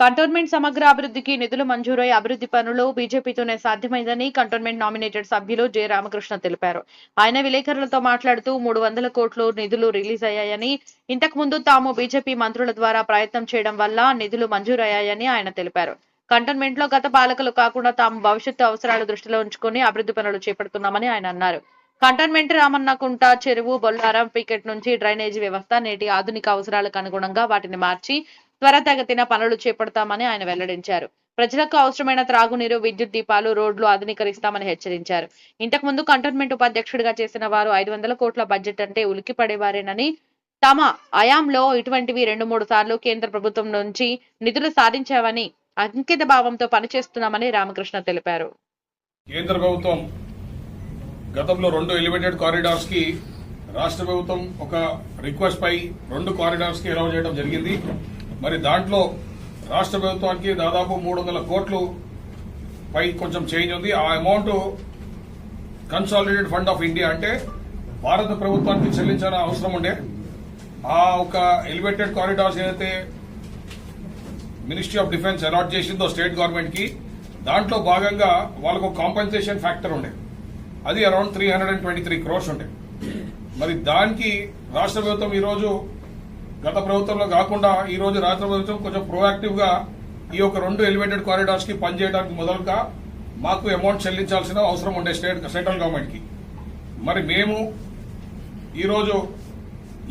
Cantonment సమగ్ర అభివృద్ధికి నిధులు మంజూరై అభివృద్ధి పనులు బీజేపీతోనే సాధ్యమైందని కంటోన్మెంట్ నామినేటెడ్ సభ్యులు జె. రామకృష్ణ తెలిపారు. ఆయన విలేకరులతో మాట్లాడుతూ మూడు వందల కోట్లు నిధులు రిలీజ్ అయ్యాయని ఇంతకు ముందు తాము బీజేపీ మంత్రుల ద్వారా ప్రయత్నం చేయడం వల్ల నిధులు మంజూరయ్యాయని ఆయన తెలిపారు. కంటోన్మెంట్లో గత పాలకులు కాకుండా తాము భవిష్యత్తు అవసరాలు దృష్టిలో ఉంచుకుని అభివృద్ధి పనులు చేపడుతున్నామని ఆయన అన్నారు. కంటోన్మెంట్ రామన్నకుంట చెరువు బొల్లారం పికెట్ నుంచి డ్రైనేజీ వ్యవస్థ నేటి ఆధునిక అవసరాలకు అనుగుణంగా వాటిని మార్చి త్వరతగతిన పనులు చేపడతామని ఆయన వెల్లడించారు. ప్రజలకు అవసరమైన త్రాగునీరు విద్యుత్ దీపాలు రోడ్లు ఆధునీకరిస్తామని హెచ్చరించారు. ఇంతకు ముందు కంటోన్మెంట్ ఉపాధ్యక్షుడిగా చేసిన వారు ఐదు వందల కోట్ల బడ్జెట్ అంటే ఉలికి పడేవారేనని తమ అయాంలో ఇటువంటివి రెండు మూడు సార్లు కేంద్ర ప్రభుత్వం నుంచి నిధులు సాధించామని అంకిత భావంతో పనిచేస్తున్నామని రామకృష్ణ తెలిపారు. కేంద్ర ప్రభుత్వం గతంలో రెండు ఎలివేటెడ్ కారిడార్స్కి రాష్ట్ర ప్రభుత్వం ఒక రిక్వెస్ట్ పై రెండు కారిడార్స్కి అలౌ చేయడం జరిగింది. మరి దాంట్లో రాష్ట్ర ప్రభుత్వానికి దాదాపు మూడు వందల కోట్లు పై కొంచెం చేంజ్ ఉంది. ఆ amount consolidated fund of India అంటే భారత ప్రభుత్వానికి చెల్లించాల్సిన అవసరం ఉండే. ఆ ఒక ఎలివేటెడ్ కారిడార్స్ ఏదైతే మినిస్ట్రీ ఆఫ్ డిఫెన్స్ అలాట్ చేసిందో స్టేట్ గవర్నమెంట్కి దాంట్లో భాగంగా వాళ్ళకు కాంపెన్సేషన్ ఫ్యాక్టర్ ఉండే. అది around three hundred and twenty three crores ఉంటాయి మరి దానికి రాష్ట్ర ప్రభుత్వం ఈరోజు గత ప్రభుత్వంలో కాకుండా ఈరోజు రాష్ట్ర ప్రభుత్వం కొంచెం ప్రోయాక్టివ్గా ఈ యొక్క రెండు ఎలివేటెడ్ కారిడార్స్కి పనిచేయడానికి మొదలుగా మాకు అమౌంట్ చెల్లించాల్సిన అవసరం ఉండే స్టేట్ సెంట్రల్ గవర్నమెంట్కి. మరి మేము ఈరోజు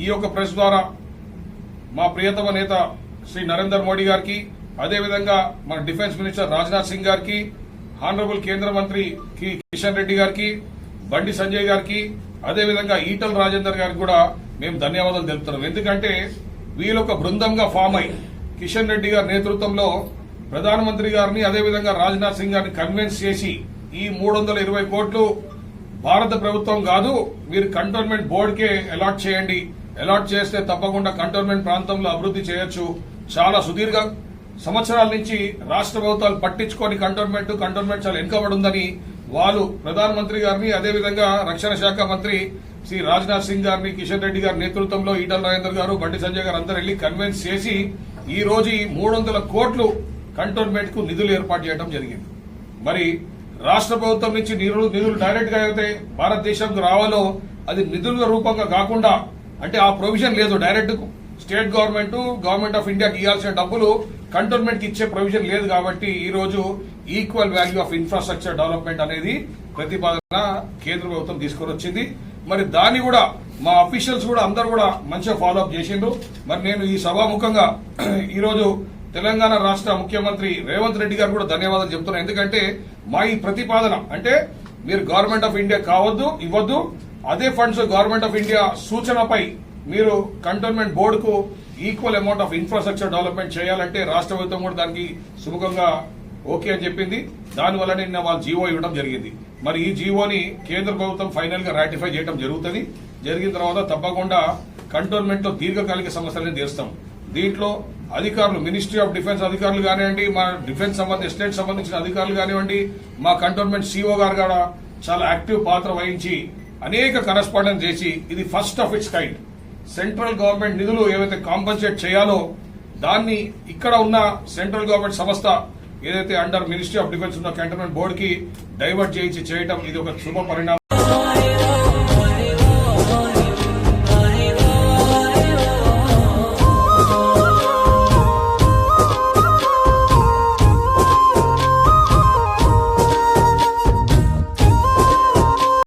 ఈ యొక్క ప్రెస్ ద్వారా మా ప్రియతమ నేత శ్రీ నరేందర్ మోడీ గారికి అదేవిధంగా మన డిఫెన్స్ మినిస్టర్ రాజ్నాథ్ సింగ్ గారికి హానరబుల్ కేంద్ర మంత్రి కి కిషన్ రెడ్డి గారికి బండి సంజయ్ గారికి అదేవిధంగా ఈటల్ రాజేందర్ గారికి కూడా మేము ధన్యవాదాలు తెలుపుతున్నాం. ఎందుకంటే వీళ్ళొక బృందంగా ఫామ్ అయి కిషన్ రెడ్డి గారి నేతృత్వంలో ప్రధానమంత్రి గారిని అదేవిధంగా రాజ్నాథ్ సింగ్ గారిని కన్విన్స్ చేసి ఈ మూడు వందల ఇరవై కోట్లు భారత ప్రభుత్వం కాదు మీరు కంటోన్మెంట్ బోర్డుకే అలాట్ చేయండి. అలాట్ చేస్తే తప్పకుండా కంటోన్మెంట్ ప్రాంతంలో అభివృద్ధి చేయొచ్చు. చాలా సుదీర్ఘ. సంవత్సరాల నుంచి రాష్ట్ర ప్రభుత్వాలు పట్టించుకొని కంటోన్మెంట్ కంటోన్మెంట్ చాలా వెనుకబడి ఉందని వాళ్ళు ప్రధానమంత్రి గారిని అదేవిధంగా రక్షణ శాఖ మంత్రి శ్రీ రాజ్నాథ్ సింగ్ గారిని కిషన్ రెడ్డి గారి నేతృత్వంలో ఈటల రాజేందర్ గారు బండి సంజయ్ గారు అందరు వెళ్ళి కన్విన్స్ చేసి ఈ రోజు ఈ మూడు వందల కోట్లు కంటోన్మెంట్కు నిధులు ఏర్పాటు చేయడం జరిగింది. మరి రాష్ట్ర ప్రభుత్వం నుంచి నిధులు నిధులు డైరెక్ట్గా అయితే భారతదేశంకు రావాలో అది నిధుల రూపంగా కాకుండా అంటే ఆ ప్రొవిజన్ లేదు direct state government government of ఇండియాకి ఇవ్వాల్సిన డబ్బులు కంటోన్మెంట్ ఇచ్చే ప్రొవిజన్ లేదు కాబట్టి ఈ రోజు equal value of infrastructure development అనేది ప్రతిపాదన కేంద్ర ప్రభుత్వం తీసుకొని వచ్చింది. మరి దాన్ని కూడా మా అఫీషియల్స్ కూడా అందరు కూడా మంచిగా ఫాలో అప్ చేసిండ్రు. మరి నేను ఈ సభాముఖంగా ఈరోజు తెలంగాణ రాష్ట్ర ముఖ్యమంత్రి రేవంత్ రెడ్డి గారు కూడా ధన్యవాదాలు చెప్తున్నాను ఎందుకంటే మా ఈ ప్రతిపాదన అంటే మీరు గవర్నమెంట్ ఆఫ్ ఇండియా కావద్దు ఇవ్వద్దు. అదే ఫండ్స్ గవర్నమెంట్ ఆఫ్ ఇండియా సూచనపై మీరు కంటోన్మెంట్ బోర్డుకు equal amount of infrastructure development చేయాలంటే రాష్ట్ర ప్రభుత్వం కూడా దానికి సుముఖంగా ఓకే అని చెప్పింది. దానివల్ల నిన్న వాళ్ళు జీవో ఇవ్వడం జరిగింది. మరి ఈ జీవోని కేంద్ర ప్రభుత్వం ఫైనల్గా రాటిఫై చేయడం జరుగుతుంది. జరిగిన తర్వాత తప్పకుండా కంటోన్మెంట్లో దీర్ఘకాలిక సమస్యలను తీరుస్తాం. దీంట్లో అధికారులు మినిస్ట్రీ ఆఫ్ డిఫెన్స్ అధికారులు కానివ్వండి మా డిఫెన్స్ సంబంధించి ఎస్టేట్ సంబంధించిన అధికారులు కానివ్వండి మా కంటోన్మెంట్ సీఓ గారు కూడా చాలా యాక్టివ్ పాత్ర వహించి అనేక కరస్పాండెన్స్ చేసి ఇది first of its kind central government నిధులు ఏవైతే కాంపన్సేట్ చేయాలో దాన్ని ఇక్కడ ఉన్న సెంట్రల్ గవర్నమెంట్ సంస్థ ఏదైతే అండర్ మినిస్ట్రీ ఆఫ్ డిఫెన్స్ ఉన్న కంటోన్మెంట్ బోర్డుకి డైవర్ట్ చేయించి చేయటం ఇది ఒక శుభ పరిణామం.